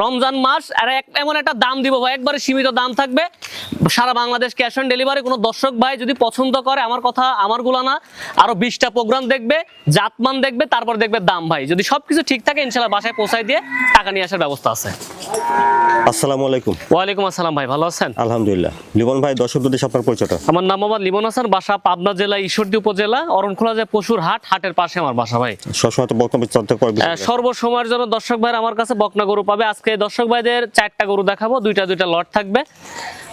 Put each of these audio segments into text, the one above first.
রমজান মাস, আর এমন একটা দাম দিব ভাই, একবারে সীমিত দাম থাকবে। সারা বাংলাদেশ ক্যাশ অন ডেলিভারি, কোনো দর্শক ভাই যদি পছন্দ করে, আমার কথা আমারগুলো না আরও বিশটা প্রোগ্রাম দেখবে, জাতমান দেখবে, তারপর দেখবে দাম ভাই। যদি সব কিছু ঠিক থাকে, ইনশাল্লাহ বাসায় পৌঁছায় দিয়ে টাকা নিয়ে আসার ব্যবস্থা আছে। আসসালামু আলাইকুম। ওয়ালাইকুম আসসালাম ভাই ভালো আছেন? আলহামদুলিল্লাহ। লিবন ভাই দর্শকদের দেশে আপনার পরিচয়টা। আমার নাম মোহাম্মদ লিবন হাসান বাসা পাবনা জেলা ঈশ্বরদী উপজেলা অরণখোলা যে পশুর হাট হাটের পাশে আমার বাসা ভাই। সবসময় তো চর্চা করবে সর্বসময়ের জন্য দর্শক ভাইয়ের আমার কাছে বকনা গরু পাবে। আজকে দর্শক ভাইদের চারটা গরু দেখাবো দুইটা দুইটা লট থাকবে।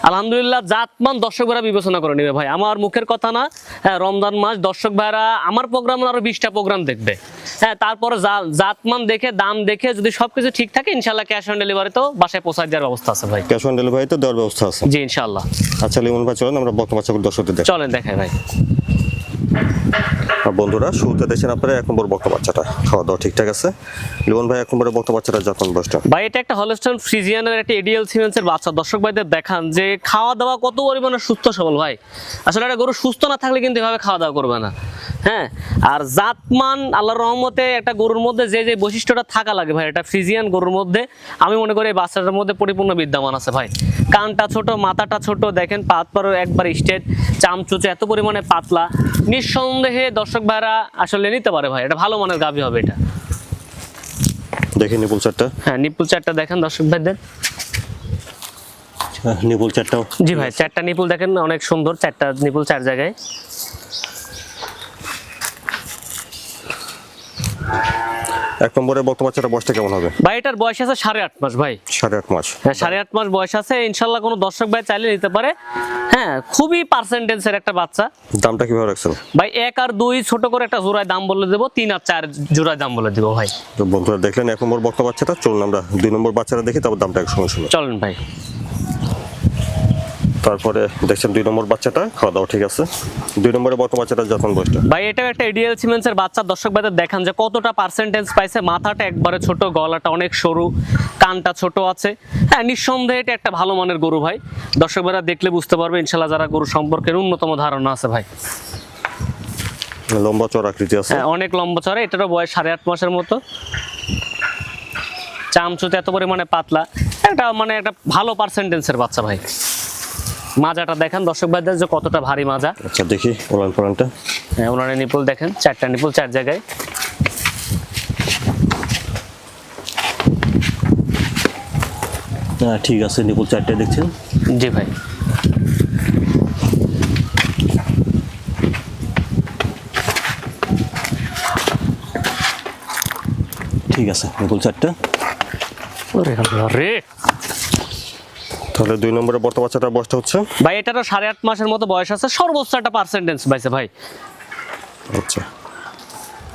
আলহামদুলিল্লাহ জাতমান দর্শক ভাইরা বিবেচনা করে নেবে ভাই। আমার মুখের কথা না হ্যাঁ, রমজান মাস দর্শক ভাইরা আমার প্রোগ্রাম আরও বিশটা প্রোগ্রাম দেখবে। হ্যাঁ তারপরে জাতমান দেখে দাম দেখে যদি সবকিছু ঠিক থাকে ইনশাল্লাহ ক্যাশ অন ডেলিভারিতেও বাসায় পৌঁছায় দেওয়ার ব্যবস্থা আছে ভাই। ক্যাশ অন ডেলিভারি তো দেওয়ার ব্যবস্থা আছে। জি ইনশাল্লাহ আচ্ছা লিমন ভাই চলেন আমরা বক্তব্য চাকর দর্শকদের দেখ চলেন দেখাই ভাই। বন্ধুরা শুরুতে দেখছেন আপনারা এক নম্বর বক্তব্য বাচ্চাটা খাওয়া দাওয়া ঠিকঠাক আছে। লিমন ভাই এক নম্বরের বক্তব্য বাচ্চাটা যখন বসটা ভাই এটা একটা হলস্টন ফ্রিজিয়ানের একটা এডিএল সিমেন্সের বাচ্চা। দর্শক ভাইদের দেখান যে খাওয়া দাওয়া কত পরিমাণে সুস্থ সবল ভাই। আসলে একটা গরু সুস্থ না থাকলে কিন্তু এভাবে খাওয়া দাওয়া করবে না। হ্যাঁ? আর জাতমান আল্লাহর রহমতে একটা গরুর মধ্যে যে যে বৈশিষ্ট্যটা থাকা লাগে ভাই এটা ফ্রিজিয়ান গরুর মধ্যে আমি মনে করি এই বাচ্চাটার মধ্যে পরিপূর্ণ বিদ্যমান আছে ভাই। কানটা ছোট মাথাটা ছোট দেখেন পাত পর একবার স্টেট চামচুচে এত পরিমাণে পাতলা। নিঃসন্দেহে দর্শক ভাইরা আসলে নিতে পারে ভাই এটা ভালো মানের গাভী হবে এটা। দেখেন নিপুল চারটা। হ্যাঁ নিপুল চারটা দেখেন দর্শক ভাইদের। নিপুল চারটাও। জি ভাই চারটা নিপুল দেখেন অনেক সুন্দর চারটা নিপুল চার জায়গায়। এক নম্বরের বক্তব্য বাচ্চাটা বয়সটা কেমন হবে? ভাই এটার বয়স আছে সাড়ে আট মাস ভাই। সাড়ে আট মাস। হ্যাঁ সাড়ে আট মাস বয়স আছে ইনশাল্লাহ কোনো দর্শক ভাই চাইলে নিতে পারে। হ্যাঁ খুবই পার্সেন্টেজের একটা বাচ্চা। দামটা কীভাবে রাখছেন? ভাই এক আর দুই ছোট করে একটা জোড়ায় দাম বলে দেবো তিন আর চার জোড়ায় দাম বলে দেবো ভাই। তো বন্ধুরা দেখলেন এক নম্বর বক্তব্য বাচ্চাটা চলুন আমরা দুই নম্বর বাচ্চাটা দেখি তারপর দামটা একসঙ্গে শুনুন চলেন ভাই। তারপরে দেখছেন দুই নম্বর বাচ্চাটা খাওয়া দাওয়া ঠিক আছে। দুই নম্বরে বক্তব্য বাচ্চাটা যখন বয়সটা। ভাই এটাও একটা এডিএল সিমেন্সের বাচ্চা দর্শক ভাইদের দেখান যে কতটা পার্সেন্টেজ পাইছে মাথাটা একবারে ছোট গলাটা অনেক সরু কানটা ছোট আছে। হ্যাঁ নিঃসন্দেহে এটা একটা ভালো মানের গরু ভাই। দর্শক ভাইরা দেখলে বুঝতে পারবে ইনশাল্লাহ যারা গরু সম্পর্কে ন্যূনতম ধারণা আছে ভাই। লম্বা চড় আকৃতি আছে। হ্যাঁ অনেক লম্বা চড়ে এটারও বয়স সাড়ে আট মাসের মতো। চামচুতে এত পরিমাণে পাতলা একটা মানে একটা ভালো পার্সেন্টেন্সের বাচ্চা ভাই। মাজাটা দেখেন দর্শক ভাইদের যে কতটা ভারী মাজা। আচ্ছা দেখি ওলান ফোলানটা। হ্যাঁ ওনার নিপুল দেখেন চারটা নিপুল চার জায়গায়। হ্যাঁ ঠিক আছে নিপুল চারটে দেখছেন? জি ভাই। ঠিক আছে নিপুল চারটে। ওরে রে! তাহলে দুই নম্বরের বর্তমান বাচ্চাটার বয়সটা হচ্ছে? ভাই এটারও সাড়ে আট মাসের মতো বয়স আছে সর্বোচ্চ একটা পার্সেন্টেন্স পাইছে ভাই। আচ্ছা।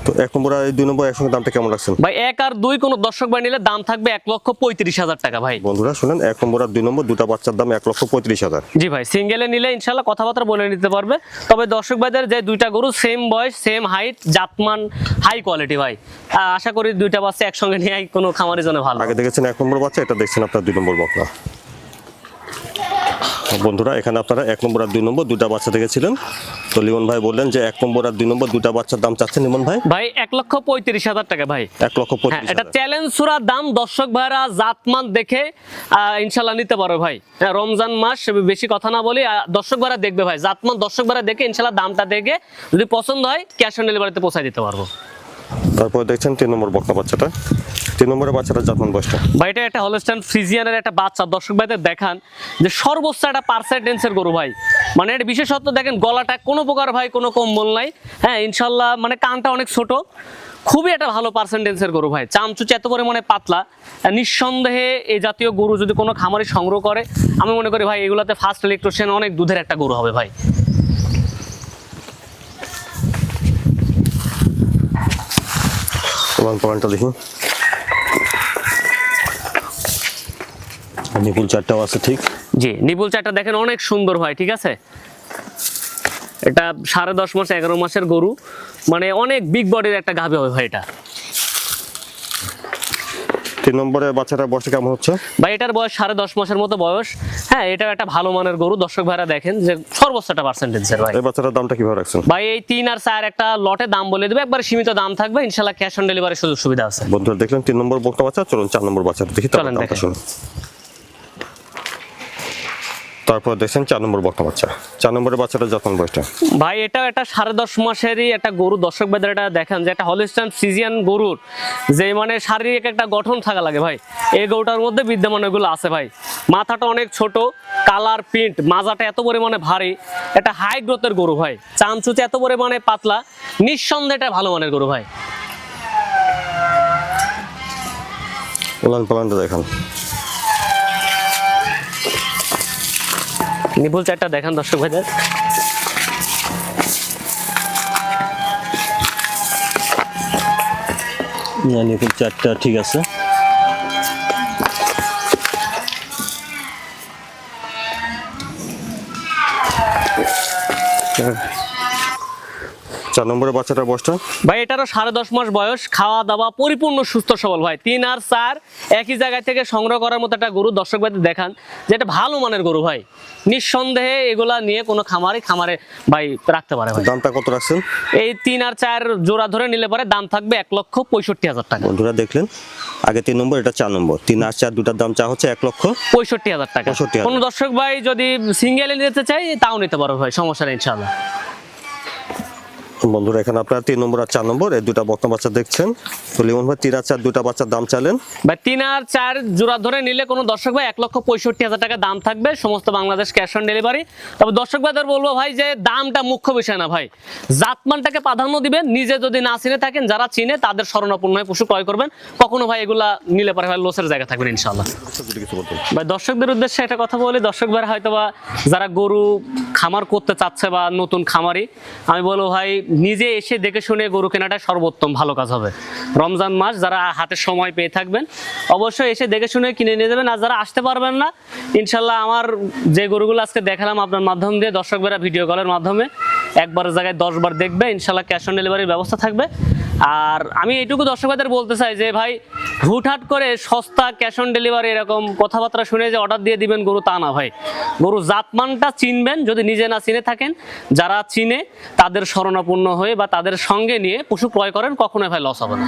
তো এক নম্বর আর দুই নম্বর একসঙ্গে দামটা কেমন লাগছে ভাই এক আর দুই কোনো দর্শক ভাই নিলে দাম থাকবে এক লক্ষ পঁয়ত্রিশ হাজার টাকা ভাই। বন্ধুরা শুনেন এক নম্বর আর দুই নম্বর দুটা বাচ্চার দাম এক লক্ষ পঁয়ত্রিশ হাজার। জি ভাই সিঙ্গেলে নিলে ইনশাল্লাহ কথাবার্তা বলে নিতে পারবে। তবে দর্শক ভাইদের যে দুইটা গরু সেম বয়স সেম হাইট জাতমান হাই কোয়ালিটি ভাই। আশা করি দুইটা বাচ্চা একসঙ্গে নিয়ে কোনো খামারের জন্য ভালো। আগে দেখেছেন এক নম্বর বাচ্চা এটা দেখছেন আপনার দুই নম্বর বকনা। বন্ধুরা এখানে আপনারা এক নম্বর আর দুই নম্বর দুটা বাচ্চা দেখেছিলেন। তো লিমন ভাই বললেন যে এক নম্বর আর দুই নম্বর দুটা বাচ্চার দাম চাচ্ছেন লিমন ভাই? ভাই এক লক্ষ পঁয়ত্রিশ হাজার টাকা ভাই। এক লক্ষ হ্যাঁ পঁয়ত্রিশ এটা চ্যালেঞ্জ সুরা দাম দর্শক ভাইরা জাতমান দেখে ইনশাল্লাহ নিতে পারো ভাই। হ্যাঁ, রমজান মাস বেশি কথা না বলি দর্শক ভাইরা দেখবে ভাই। জাতমান দর্শক ভাইরা দেখে ইনশাল্লাহ দামটা দেখে যদি পছন্দ হয় ক্যাশ অন ডেলিভারিতে পৌঁছায় দিতে পারব। তারপরে দেখছেন তিন নম্বর বকনা বাচ্চাটা। তিন নম্বরের বাচ্চাটা জাতমান বয়সটা। ভাই এটা একটা হলস্টাইন ফ্রিজিয়ানের একটা বাচ্চা। দর্শক ভাইদের দেখান যে সর্বোচ্চ একটা পার্সেন্টেন্সের গরু ভাই। মানে এটা বিশেষত্ব দেখেন গলাটা কোনো প্রকার ভাই কোনো কম্বল নাই। হ্যাঁ ইনশাল্লাহ মানে কানটা অনেক ছোট। খুবই একটা ভালো পার্সেন্টেন্সের গরু ভাই। চামচুচ এত পরিমাণে পাতলা। নিঃসন্দেহে এই জাতীয় গরু যদি কোনো খামারি সংগ্রহ করে আমি মনে করি ভাই এগুলাতে ফার্স্ট ইলেকট্রিশিয়ান অনেক দুধের একটা গরু হবে ভাই। দেখি। নিপুল চারটাও আছে ঠিক? জি নিপুল চারটা দেখেন অনেক সুন্দর হয় ঠিক আছে? এটা সাড়ে দশ মাস এগারো মাসের গরু। মানে অনেক বিগ বডির একটা গাভী হয় এটা। তিন নম্বরে বাচ্চাটার বয়সটা কেমন হচ্ছে? ভাই এটার বয়স সাড়ে দশ মাসের মতো বয়স। হ্যাঁ এটা একটা ভালো মানের গরু। দর্শক ভাইরা দেখেন যে সর্বোচ্চ একটা পার্সেন্টেজের ভাই। এই বাচ্চাটার দামটা কীভাবে রাখছেন? ভাই এই তিন আর চার একটা লটে দাম বলে দেবে। একবার সীমিত দাম থাকবে। ইনশাল্লাহ ক্যাশ অন ডেলিভারি সুযোগ সুবিধা আছে। বন্ধুরা দেখলেন তিন নম্বর বক্তা বাচ্চা চলুন চার নম্বর বাচ্চাটা দেখি চলেন দামটা শুনুন। তারপর দেখছেন চার নম্বর বক্তা বাচ্চা। চার নম্বরের বাচ্চাটার যত্ন বয়সটা ভাই এটা একটা সাড়ে দশ মাসেরই একটা গরু দর্শক ভাইদের এটা দেখেন যে একটা হলিস্টান সিজিয়ান গরুর যে মানে শারীরিক একটা গঠন থাকা লাগে ভাই। এই গরুটার মধ্যে বিদ্যমান এগুলো আছে ভাই। মাথাটা অনেক ছোট কালার প্রিন্ট মাজাটা এত পরিমাণে ভারী একটা হাই গ্রোথের গরু ভাই। চামচুচে এত পরিমাণে পাতলা নিঃসন্দেহে এটা ভালো মানের গরু ভাই। পালানটা দেখান। নিপুল চারটা দেখান দর্শক ভাইদের। নিপুল চারটা ঠিক আছে। চার নম্বরের বাচ্চাটার বয়সটা? ভাই এটারও সাড়ে দশ মাস বয়স খাওয়া দাওয়া পরিপূর্ণ সুস্থ সবল। ভাই তিন আর চার একই জায়গায় থেকে সংগ্রহ করার মতো একটা গরু দর্শক ভাইদের দেখান যেটা ভালো মানের গরু ভাই। নিঃসন্দেহে এগুলা নিয়ে কোনো খামারে খামারে ভাই রাখতে পারে ভাই। দামটা কত রাখছেন? এই তিন আর চার জোড়া ধরে নিলে পরে দাম থাকবে এক লক্ষ পঁয়ষট্টি হাজার টাকা। বন্ধুরা দেখলেন আগে তিন নম্বর এটা চার নম্বর। তিন আর চার দুটার দাম চা হচ্ছে এক লক্ষ পঁয়ষট্টি হাজার টাকা। 65,000 কোনো দর্শক ভাই যদি সিঙ্গেলে নিতে চাই তাও নিতে পারো ভাই সমস্যা নেই ইনশাল্লাহ বন্ধুরা এখানে আপনারা তিন নম্বর আর চার নম্বর এই দুটা বক্তা বাচ্চা দেখছেন। তো লিমন ভাই তিন আর চার দুটা বাচ্চার দাম চালেন ভাই তিন আর চার জোড়া ধরে নিলে কোনো দর্শক ভাই এক লক্ষ পঁয়ষট্টি হাজার টাকা দাম থাকবে সমস্ত বাংলাদেশ ক্যাশ অন ডেলিভারি। তবে দর্শক ভাইদের বলব ভাই যে দামটা মুখ্য বিষয় না ভাই। জাতমানটাকে প্রাধান্য দিবেন নিজে যদি না চিনে থাকেন যারা চিনে তাদের স্মরণাপন্ন হয়ে পশু ক্রয় করবেন। কখনো ভাই এগুলা নিলে পরে ভাই লসের জায়গা থাকবেন ইনশাল্লাহ বলতেন। ভাই দর্শকদের উদ্দেশ্যে একটা কথা বলি দর্শক ভাই হয়তো বা যারা গরু খামার করতে চাচ্ছে বা নতুন খামারি, আমি বলব ভাই, নিজে এসে দেখে শুনে গরু কেনাটা সর্বোত্তম ভালো কাজ হবে। রমজান মাস, যারা হাতে সময় পেয়ে থাকবেন, অবশ্যই এসে দেখে শুনে কিনে নিয়ে যাবেন। আর যারা আসতে পারবেন না, ইনশাল্লাহ আমার যে গরুগুলো আজকে দেখালাম আপনার মাধ্যম দিয়ে দর্শক ভাইরা ভিডিও কলের মাধ্যমে, একবারের জায়গায় দশ বার দেখবে, ইনশাল্লাহ ক্যাশ অন ডেলিভারির ব্যবস্থা থাকবে। আর আমি এইটুকু দর্শকদের বলতে চাই যে ভাই, হুটহাট করে সস্তা ক্যাশ অন ডেলিভারি এরকম কথাবার্তা শুনে যে অর্ডার দিয়ে দিবেন গরু, তা না ভাই। গরু জাতমানটা চিনবেন যদি নিজে না চিনে থাকেন। যারা চিনে, তাদের স্মরণাপূর্ণ হয়ে বা তাদের সঙ্গে নিয়ে পশু ক্রয় করেন, কখনোই ভাই লস হবে না।